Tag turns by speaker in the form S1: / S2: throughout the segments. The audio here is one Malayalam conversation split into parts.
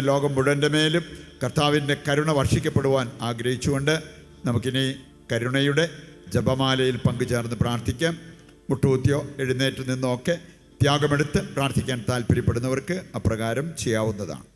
S1: ലോകം മുഴുവന്റെ മേലും കർത്താവിന്റെ കരുണ വർഷിക്കപ്പെടുവാൻ ആഗ്രഹിച്ചുകൊണ്ട് നമുക്കിനി കരുണയുടെ ജപമാലയിൽ പങ്കുചേർന്ന് പ്രാർത്ഥിക്കാം. മുട്ടുകുത്തിയോ എഴുന്നേറ്റ് നിന്നോ ഒക്കെ ത്യാഗമെടുത്ത് പ്രാർത്ഥിക്കാൻ താല്പര്യപ്പെടുന്നവർക്ക് അപ്രകാരം ചെയ്യാവുന്നതാണ്.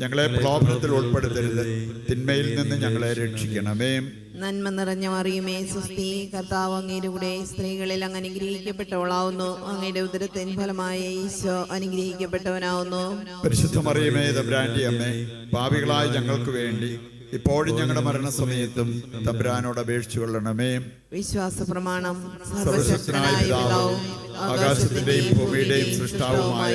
S1: ഞങ്ങളെ പ്രലോഭനത്തിൽ ഉൾപ്പെടുത്തരുത്. തിന്മയിൽ നിന്ന് ഞങ്ങളെ രക്ഷിക്കണമേ.
S2: നന്മ നിറഞ്ഞ മറിയുമേ സുസ്തി കർത്താവ് അങ്ങയുടെ കൂടെ സ്ത്രീകളിൽ അങ്ങ് അനുഗ്രഹിക്കപ്പെട്ടവളാവുന്നു. അങ്ങയുടെ ഉദരത്തിൻ ഫലമായ ഈശോ അനുഗ്രഹിക്കപ്പെട്ടവനാവുന്നു.
S1: പരിശുദ്ധ മറിയമേ തബ്രാന്റെ അമ്മേ പാപികളായ ഞങ്ങൾക്ക് വേണ്ടി ഇപ്പോഴും ഞങ്ങളുടെ മരണസമയത്തും തബ്രാനോട് അപേക്ഷിച്ചു കൊള്ളണമേ.
S2: വിശ്വാസ പ്രമാണം
S1: സർവശക്തനായ ആകാശത്തിന്റെയും ഭൂമിയുടെയും സൃഷ്ടാവുമായ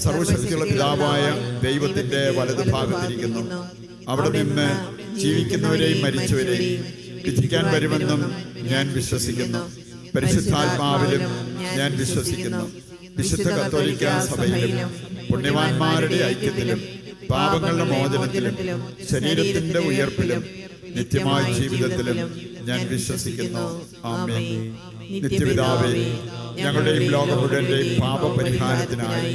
S1: സർവശക്തിയുള്ള പിതാവായ ദൈവത്തിന്റെ വലതു ഭാഗത്തിരിക്കുന്നു അവിടെ നിന്ന് ജീവിക്കുന്നവരെയും മരിച്ചവരെയും വിധിക്കാൻ വരുമെന്നും ഞാൻ വിശ്വസിക്കുന്നു. പരിശുദ്ധാത്മാവിലും ഞാൻ വിശ്വസിക്കുന്നു. വിശുദ്ധ കത്തോലിക്ക സഭയിലും പുണ്യവാന്മാരുടെ ഐക്യത്തിലും പാപങ്ങളുടെ മോചനത്തിലും ശരീരത്തിന്റെ ഉയർപ്പിലും നിത്യമായ ജീവിതത്തിലും ഞാൻ വിശ്വസിക്കുന്നു. ആമേൻ. നിത്യപിതാവേ ഞങ്ങളുടെയും ലോകം മുഴുവന്റെയും പാപപരിഹാരത്തിനായി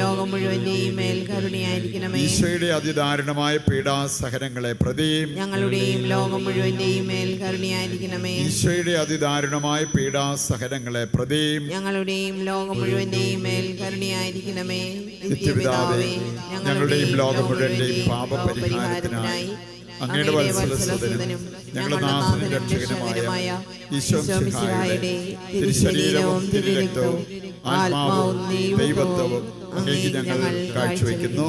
S2: ലോകം മുഴുവന്റെയും മേൽ കരുണയായിരിക്കണമേ.
S1: ഈശോയുടെ അതിദാരുണമായ പീഡാസഹനങ്ങളെ പ്രതിയും
S2: ഞങ്ങളുടെയും ലോകം മുഴുവന്റെയും മേൽ കരുണയായിരിക്കണമേ.
S1: ഈശോയുടെ അതിദാരുണമായ പീഡാസഹനങ്ങളെ പ്രതിയും
S2: ഞങ്ങളുടെയും ലോകം മുഴുവന്റെയും മേൽ കരുണയായിരിക്കണമേ.
S1: നിത്യപിതാവേ ഞങ്ങളുടെയും ലോകം മുഴുവന്റെയും പാപപരിഹാരത്തിനായി അങ്ങയുടെ വത്സലസുതനും ഞങ്ങളുടെ നാഥനും രക്ഷകനുമായ ഈശോ മിശിഹായുടെ തിരുശരീരവും തിരുരക്തവും ആത്മാവും ദൈവത്വവും ഞങ്ങൾ കാഴ്ചവെക്കുന്നു.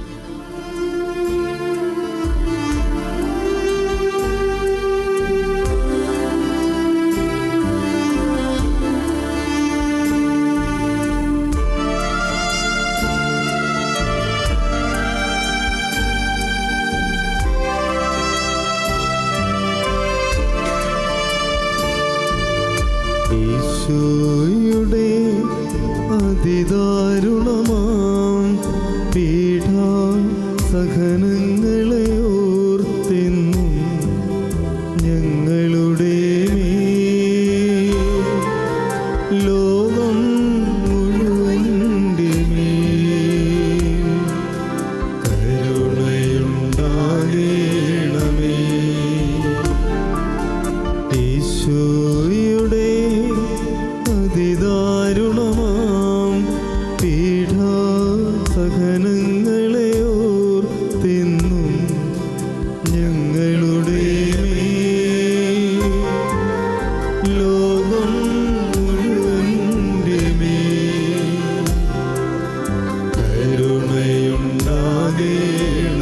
S3: അതിദാരു Hallelujah.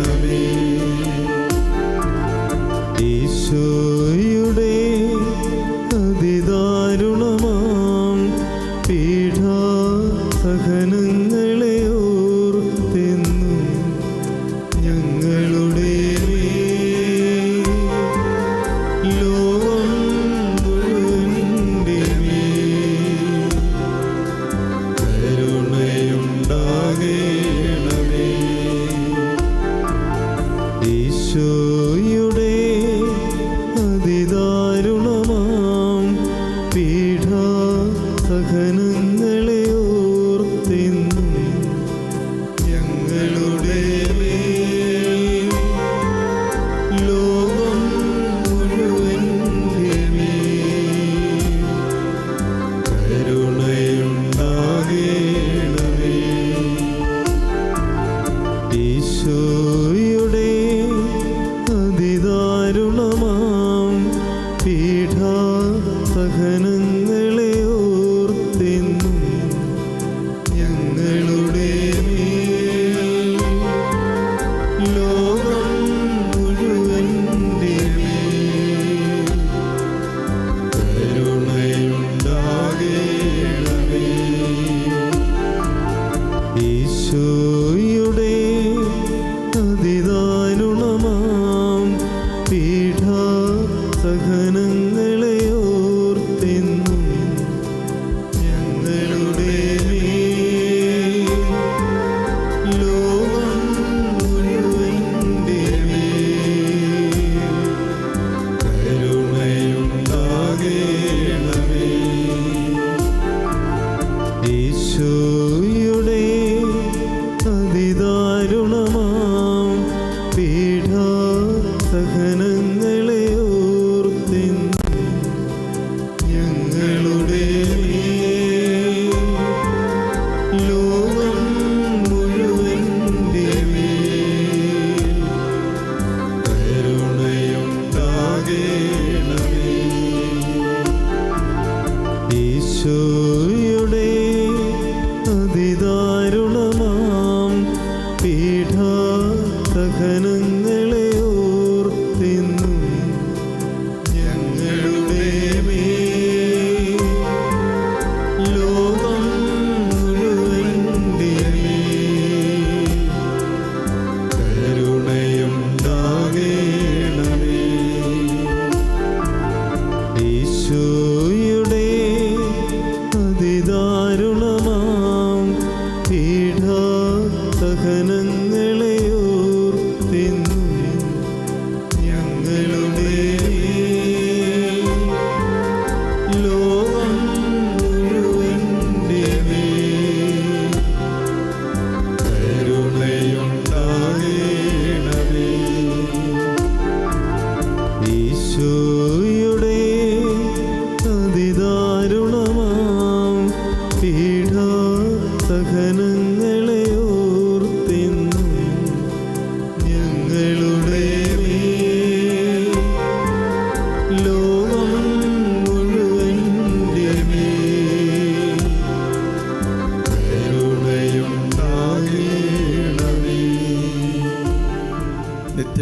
S3: Hana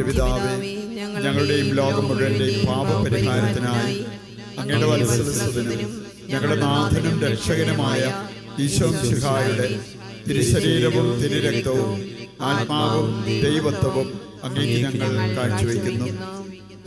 S1: നിത്യപിതാവേ ഞങ്ങളുടെയും ലോകം മുഴുവന്റെയും പാപപരിഹാരത്തിനായി അങ്ങയുടെ വത്സരസ്വതനും ഞങ്ങളുടെ നാഥനും രക്ഷകനുമായ ഈശോ ശിഹായുടെ തിരുശരീരവും തിരുരക്തവും ആത്മാവും ദൈവത്വവും അങ്ങേക്ക് ഞങ്ങൾ കാഴ്ചവെക്കുന്നു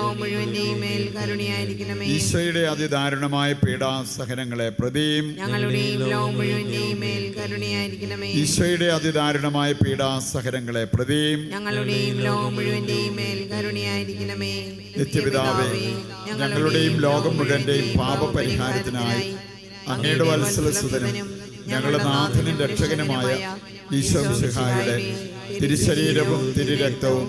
S2: ലോകം മുഴുവന്റെയും മേൽ കരുണയായിരിക്കണമേ.
S1: ഈശോയുടെ അതിദാരുണമായ പീഡാസഹനങ്ങളെ പ്രതിയും
S2: ഞങ്ങളുടെയും ലോകം മുഴുവന്റെയും മേൽ കരുണയായിരിക്കണമേ.
S1: ഈശോയുടെ അതിദാരുണമായ പീഡാസഹനങ്ങളെ പ്രതിയും
S2: ഞങ്ങളുടെയും ലോകം മുഴുവന്റെയും മേൽ കരുണയായിരിക്കണമേ.
S1: നിത്യപിതാവേ ഞങ്ങളുടെയും ലോകം മുഴുവന്റെയും പാപപരിഹാരത്തിനായി അങ്ങയുടെ വത്സലസുതനും ഞങ്ങളുടെ നാഥനും രക്ഷകനുമായ ഈശോ മിശിഹായുടെ തിരുശരീരവും തിരുരക്തവും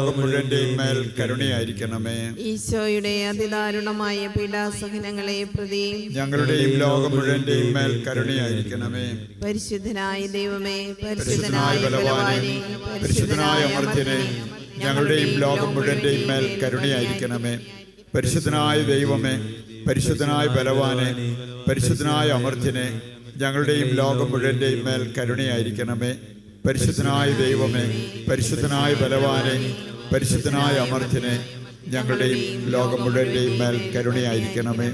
S1: മുഴുവന്റെയും മേൽ കരുണയായിരിക്കണമേ.
S2: ഈശോയുടെ അതിദാരുണമായ പീഡാസഹനങ്ങളെ പ്രതി
S1: ഞങ്ങളുടെയും ലോകം മുഴുവന്റെയും മേൽ കരുണയായിരിക്കണമേ.
S2: പരിശുദ്ധനായ ദൈവമേ
S1: പരിശുദ്ധനായ ബലവാനെ പരിശുദ്ധനായ അമർത്യനെ ഞങ്ങളുടെയും ലോകം മുഴുവന്റെയും മേൽ കരുണയായിരിക്കണമേ. പരിശുദ്ധനായ ദൈവമേ പരിശുദ്ധനായ ബലവാനെ പരിശുദ്ധനായ അമർത്യനെ ഞങ്ങളുടെയും ലോകം മുഴുവന്റെയും മേൽ കരുണയായിരിക്കണമേ. പരിശുദ്ധനായ ദൈവമേ പരിശുദ്ധനായ ബലവാനെ പരിശുദ്ധനായ അമർത്തിനെ ഞങ്ങളുടെയും ലോകം മുഴുവന്റെയും മേൽ കരുണയായിരിക്കണമേ.